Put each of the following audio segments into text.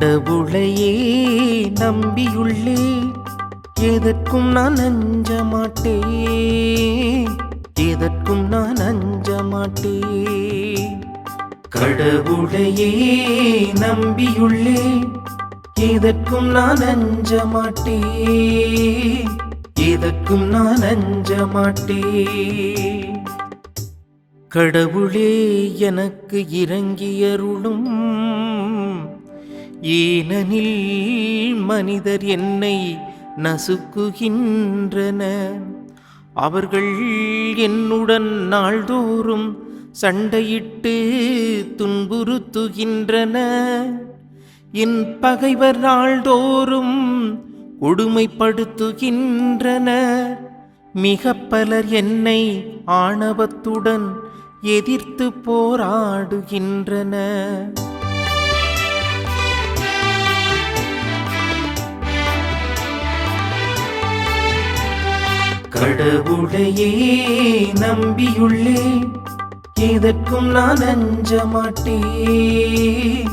கடவுளையே நம்பியுள்ளே எதற்கும் நான் அஞ்ச மாட்டே. எதற்கும் நான் அஞ்ச மாட்டே. கடவுளையே நம்பியுள்ளே எதற்கும் நான் அஞ்ச மாட்டே. எதற்கும் நான் அஞ்ச மாட்டே. கடவுளே எனக்கு இறங்கியருளும் ஏனெனில் மனிதர் என்னை நசுக்குகின்றன. அவர்கள் என்னுடன் நாள்தோறும் சண்டையிட்டு துன்புறுத்துகின்றன. என் பகைவர் நாள்தோறும் கொடுமைப்படுத்துகின்றன. மிக பலர் என்னை ஆணவத்துடன் எதிர்த்து போராடுகின்றன கடவுளையே நம்பியுள்ளே எதற்கும் நான் அஞ்ச மாட்டேன்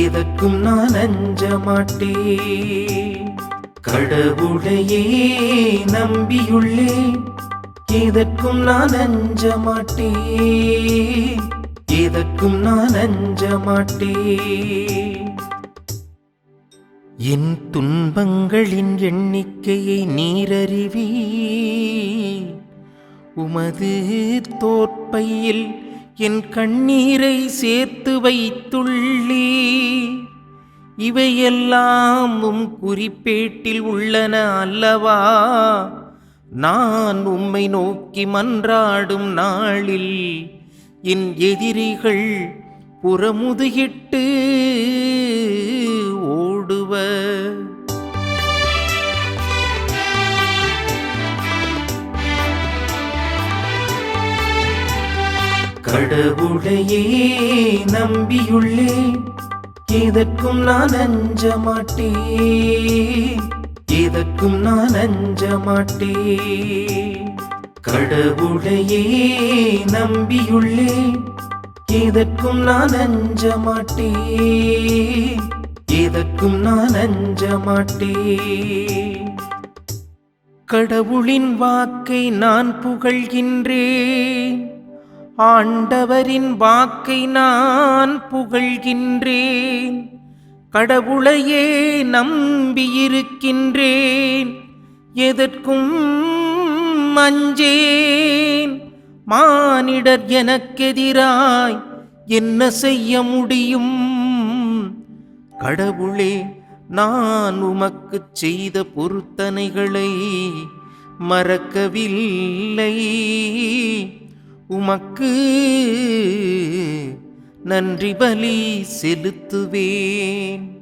எதற்கும் நான் அஞ்ச மாட்டேன் கடவுளையே நம்பியுள்ளே எதற்கும் நான் அஞ்ச மாட்டேன் எதற்கும் நான் அஞ்ச மாட்டேன் என் துன்பங்களின் எண்ணிக்கையை நீரறிவி. உமது தோற்பையில் என் கண்ணீரை சேர்த்து வைத்துள்ளே. இவையெல்லாம் உம் குறிப்பேட்டில் உள்ளன அல்லவா? நான் உம்மை நோக்கி மன்றாடும் நாளில் என் எதிரிகள் புறமுதுகிட்டு ஓடுவர் கடவுளையே நம்பியுள்ளே எதற்கும் நான் அஞ்ச மாட்டேன். எதற்கும் நான் அஞ்ச மாட்டேன். கடவுளையே நம்பியுள்ளே எதற்கும் நான் அஞ்ச மாட்டேன். எதற்கும் நான் அஞ்ச மாட்டேன். கடவுளின் வாக்கை நான் புகழ்கின்றேன். ஆண்டவரின் வாக்கை நான் புகழ்கின்றேன். கடவுளையே நம்பியிருக்கின்றேன். எதற்கும் மஞ்சேன் மானிடர் எனக்கெதிராய் என்ன செய்ய முடியும்? கடவுளே நான் உமக்குச் செய்த பொருத்தனைகளை மறக்கவில்லை. உமக்கு நன்றி பலி செலுத்துவேன்.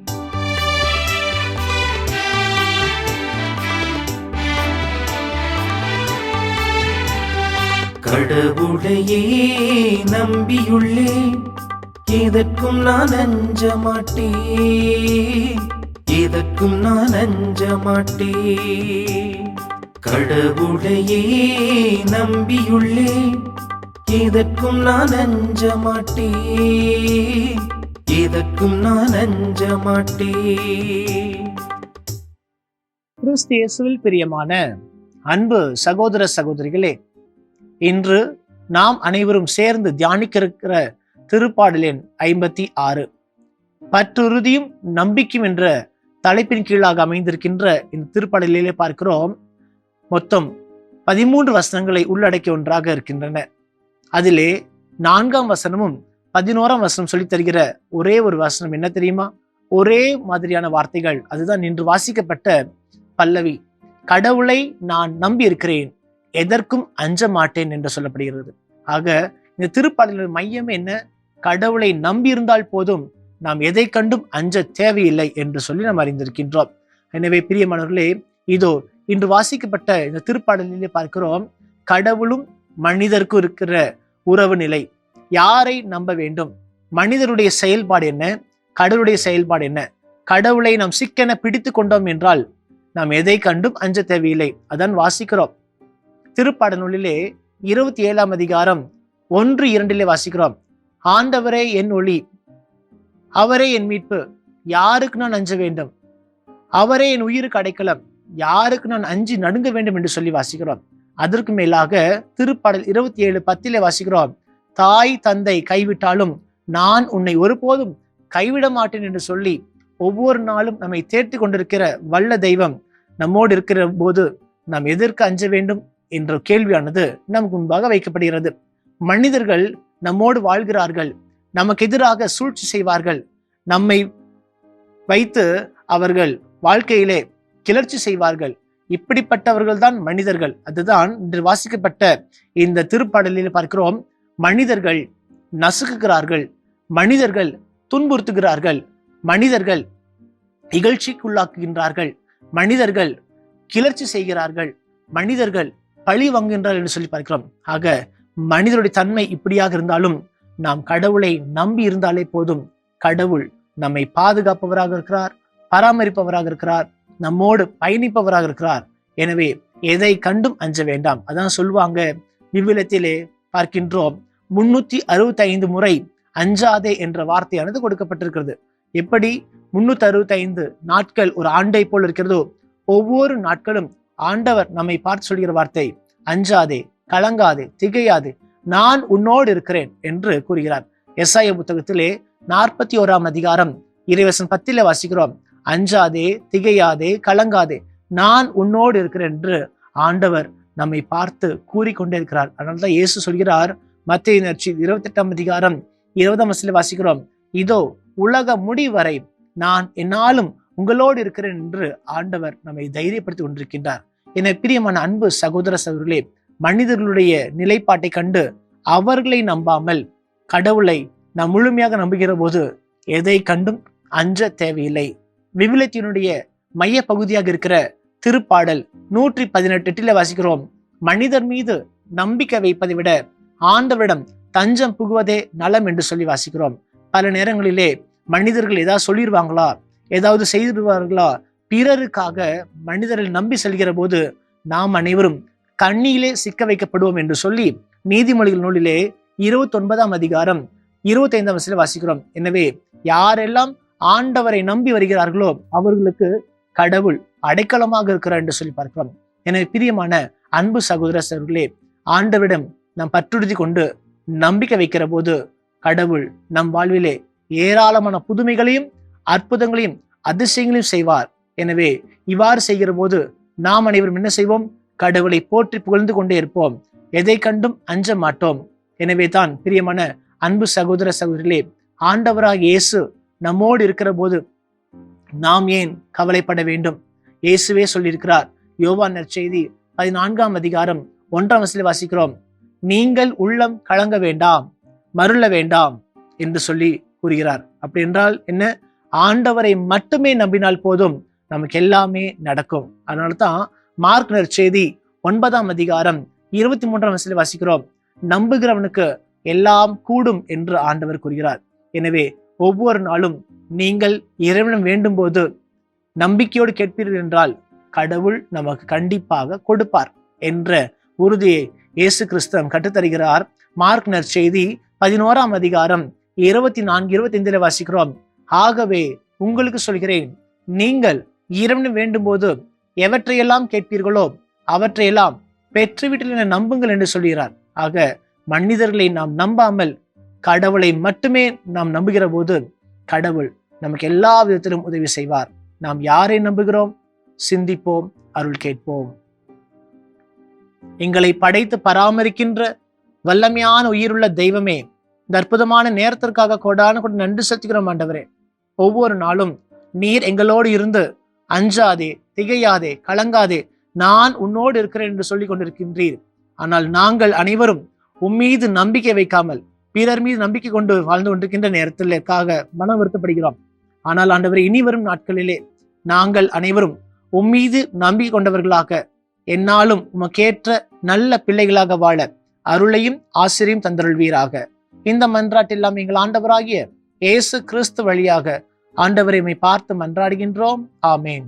கடவுளையே நம்பியுள்ளே எதற்கும் நான் அஞ்ச மாட்டேன். எதற்கும் நான் அஞ்ச மாட்டேன். கடவுளையே நம்பியுள்ளே எதற்கும் நான் அஞ்ச மாட்டேன். எதற்கும் நான் அஞ்ச மாட்டேன். கிறிஸ்தியசுவில் பிரியமான அன்பு சகோதர சகோதரிகளே இன்று நாம் அனைவரும் சேர்ந்து தியானிக்க இருக்கிற திருப்பாடலின் ஐம்பத்தி ஆறு. பற்றுறுதியும் நம்பிக்கையும் என்ற தலைப்பின் கீழாக அமைந்திருக்கின்ற இந்த திருப்பாடலிலே பார்க்கிறோம். மொத்தம் பதிமூன்று வசனங்களை உள்ளடக்கிய ஒன்றாக இருக்கின்றன. அதிலே நான்காம் வசனமும் பதினோராம் வசனம் சொல்லி தருகிற ஒரே ஒரு வசனம் என்ன தெரியுமா? ஒரே மாதிரியான வார்த்தைகள். அதுதான் இன்று வாசிக்கப்பட்ட பல்லவி. கடவுளை நான் நம்பி இருக்கிறேன் எதற்கும் அஞ்ச மாட்டேன் என்று சொல்லப்படுகிறது. ஆக இந்த திருப்பாடலின் மையம் என்ன? கடவுளை நம்பியிருந்தால் போதும். நாம் எதை கண்டும் அஞ்ச தேவையில்லை என்று சொல்லி நாம் அறிந்திருக்கின்றோம். எனவே பிரியமானவர்களே இதோ இன்று வாசிக்கப்பட்ட இந்த திருப்பாடலிலே பார்க்கிறோம். கடவுளும் மனிதருக்கும் இருக்கிற உறவு நிலை. யாரை நம்ப வேண்டும்? மனிதருடைய செயல்பாடு என்ன? கடவுளுடைய செயல்பாடு என்ன? கடவுளை நாம் சிக்கென பிடித்து கொண்டோம் என்றால் நாம் எதை கண்டும் அஞ்ச தேவையில்லை. அதான் வாசிக்கிறோம். திருப்பாடநூலிலே இருபத்தி ஏழாம் அதிகாரம் ஒன்று இரண்டிலே வாசிக்கிறோம். ஆண்டவரே என் ஒளி. அவரே என் மீட்பு. யாருக்கு நான் அஞ்ச வேண்டும்? அவரே என் உயிருக்கு அடைக்கலம் யாருக்கு நான் அஞ்சி நடுங்க வேண்டும் என்று சொல்லி வாசிக்கிறோம். அதற்கு மேலாக திருப்பாடல் இருபத்தி ஏழு பத்திலே வாசிக்கிறோம். தாய் தந்தை கைவிட்டாலும் நான் உன்னை ஒருபோதும் கைவிட மாட்டேன் என்று சொல்லி ஒவ்வொரு நாளும் நம்மை தேர்த்து கொண்டிருக்கிற வல்ல தெய்வம் நம்மோடு இருக்கிற போது நாம் எதற்கு அஞ்ச வேண்டும்? என்ற கேள்வியானது நமக்கு முன்பாக வைக்கப்படுகிறது. மனிதர்கள் நம்மோடு வாழ்கிறார்கள். நமக்கு எதிராக சூழ்ச்சி செய்வார்கள். நம்மை வைத்து அவர்கள் வாழ்க்கையிலே கிளர்ச்சி செய்வார்கள். இப்படிப்பட்டவர்கள் தான் மனிதர்கள். அதுதான் இன்று வாசிக்கப்பட்ட இந்த திருப்பாடலில் பார்க்கிறோம். மனிதர்கள் நசுக்குகிறார்கள். மனிதர்கள் துன்புறுத்துகிறார்கள். மனிதர்கள் இகழ்ச்சிக்குள்ளாக்குகின்றார்கள். மனிதர்கள் கிளர்ச்சி செய்கிறார்கள். மனிதர்கள் பழி வாங்குகின்றார்கள் என்று சொல்லி பார்க்கிறோம். ஆக மனிதனுடைய தன்மை இப்படியாக இருந்தாலும் நாம் கடவுளை நம்பி இருந்தாலே போதும். கடவுள் நம்மை பாதுகாப்பவராக இருக்கிறார் பராமரிப்பவராக இருக்கிறார் நம்மோடு பயணிப்பவராக இருக்கிறார். எனவே எதை கண்டும் அஞ்ச வேண்டாம். அதான் சொல்லுவாங்க விவிலத்திலே பார்க்கின்றோம் முன்னூத்தி அறுபத்தி ஐந்து முறை அஞ்சாதே என்ற வார்த்தையானது கொடுக்கப்பட்டிருக்கிறது. எப்படி? முன்னூத்தி அறுபத்தி ஐந்து நாட்கள் ஒரு ஆண்டை போல் இருக்கிறதோ ஒவ்வொரு நாட்களும் ஆண்டவர் நம்மை பார்த்து சொல்கிற வார்த்தை அஞ்சாதே. கலங்காது திகையாது நான் உன்னோடு இருக்கிறேன் என்று கூறுகிறார். எஸ்ஐய புத்தகத்திலே நாற்பத்தி ஓராம் அதிகாரம் இறைவசன் பத்தில வாசிக்கிறோம். அஞ்சாதே திகையாதே கலங்காதே நான் உன்னோடு இருக்கிறேன் என்று ஆண்டவர் நம்மை பார்த்து கூறிக்கொண்டே இருக்கிறார் அதனால்தான் இயேசு சொல்கிறார் மத்திய நர்ச்சி இருபத்தி எட்டாம் அதிகாரம் இருபதாம் வசதியில் வாசிக்கிறோம். இதோ உலக முடிவரை நான் என்னாலும் உங்களோடு இருக்கிறேன் என்று ஆண்டவர் நம்மை தைரியப்படுத்தி கொண்டிருக்கின்றார். என பிரியமான அன்பு சகோதர சகோதரர்களே மனிதர்களுடைய நிலைப்பாட்டை கண்டு அவர்களை நம்பாமல் கடவுளை நாம் முழுமையாக நம்புகிற போது எதை கண்டும் அஞ்ச தேவையில்லை. விவிலியத்தினுடைய மைய பகுதியாக இருக்கிற திருப்பாடல் நூற்றி பதினெட்டு வாசிக்கிறோம். மனிதர் மீது நம்பிக்கை வைப்பதை விட ஆண்டவரிடம் தஞ்சம் புகுவதே நலம் என்று சொல்லி வாசிக்கிறோம். பல நேரங்களிலே மனிதர்கள் ஏதாவது சொல்லிடுவாங்களா ஏதாவது செய்திருவார்களா பிறருக்காக மனிதர்கள் நம்பி செல்கிற போது நாம் அனைவரும் கண்ணியிலே சிக்க வைக்கப்படுவோம் என்று சொல்லி நீதிமொழிகள் நூலிலே இருபத்தி ஒன்பதாம் அதிகாரம் இருபத்தி ஐந்தாம் வசதியில் வாசிக்கிறோம். எனவே யாரெல்லாம் ஆண்டவரை நம்பி வருகிறார்களோ அவர்களுக்கு கடவுள் அடைக்கலமாக இருக்கிறார் என்று சொல்லி பார்க்கிறோம். எனவே பிரியமான அன்பு சகோதர சகோதரர்களே ஆண்டவரிடம் நாம் பற்றுறுதி கொண்டு நம்பிக்கை வைக்கிற போது கடவுள் நம் வாழ்விலே ஏராளமான புதுமைகளையும் அற்புதங்களையும் அதிசயங்களையும் செய்வார். எனவே இவ்வாறு செய்கிற போது நாம் அனைவரும் என்ன செய்வோம்? கடவுளை போற்றி புகழ்ந்து கொண்டே இருப்போம். எதை கண்டும் அஞ்ச மாட்டோம். எனவே தான் பிரியமான அன்பு சகோதர சகோதரிகளே ஆண்டவராக இயேசு நம்மோடு இருக்கிற போது நாம் ஏன் கவலைப்பட வேண்டும்? இயேசுவே சொல்லியிருக்கிறார் யோவான் நற்செய்தி பதினான்காம் அதிகாரம் ஒன்றாம் வசதியில் வாசிக்கிறோம் நீங்கள் உள்ளம் கலங்க வேண்டாம் மருள வேண்டாம் என்று சொல்லி கூறுகிறார். அப்படி என்றால் என்ன? ஆண்டவரை மட்டுமே நம்பினால் போதும் நமக்கு எல்லாமே நடக்கும். அதனால தான் மார்க் நற்செய்தி ஒன்பதாம் அதிகாரம் இருபத்தி மூன்றாம் வசதியில் வாசிக்கிறோம். நம்புகிறவனுக்கு எல்லாம் கூடும் என்று ஆண்டவர் கூறுகிறார். எனவே ஒவ்வொரு நாளும் நீங்கள் இறைவனம் வேண்டும் போது நம்பிக்கையோடு கேட்பீர்கள் என்றால் கடவுள் நமக்கு கண்டிப்பாக கொடுப்பார் என்ற உறுதியை இயேசு கிறிஸ்தவம் கற்றுத்தருகிறார். மார்க் நற்செய்தி பதினோராம் அதிகாரம் இருபத்தி நான்கு இருபத்தி ஐந்துல வாசிக்கிறோம். ஆகவே உங்களுக்கு சொல்கிறேன் நீங்கள் இறைவன் வேண்டும் போது எவற்றையெல்லாம் கேட்பீர்களோ அவற்றையெல்லாம் பெற்றுவிட்டல் என நம்புங்கள் என்று சொல்கிறார். ஆக மனிதர்களை நாம் நம்பாமல் கடவுளை மட்டுமே நாம் நம்புகிற போது கடவுள் நமக்கு எல்லா விதத்திலும் உதவி செய்வார். நாம் யாரை நம்புகிறோம்? சிந்திப்போம் அருள் கேட்போம். எங்களை படைத்து பராமரிக்கின்ற வல்லமையான உயிருள்ள தெய்வமே இந்த அற்புதமான நேரத்திற்காக கொடான கொண்டு நன்றி செலுத்துகிறோம் ஆண்டவரே. ஒவ்வொரு நாளும் நீர் எங்களோடு இருந்து அஞ்சாதே திகையாதே கலங்காதே நான் உன்னோடு இருக்கிறேன் என்று சொல்லிக் கொண்டிருக்கின்றீர். ஆனால் நாங்கள் அனைவரும் உம்மீது நம்பிக்கை வைக்காமல் பிறர் மீது நம்பிக்கை கொண்டு வாழ்ந்து கொண்டிருக்கின்ற நேரத்திற்காக மனம் வருத்தப்படுகிறோம் ஆனால் ஆண்டவர் இனி வரும் நாட்களிலே நாங்கள் அனைவரும் உம்மீது நம்பிக்கை கொண்டவர்களாக என்னாலும் உமக்கேற்ற நல்ல பிள்ளைகளாக வாழ அருளையும் ஆசிரியும் தந்தருள்வீராக. இந்த மன்றாட்டெல்லாம் எங்கள் ஆண்டவராகிய இயேசு கிறிஸ்து வழியாக ஆண்டவரை பார்த்து மன்றாடுகின்றோம். ஆமேன்.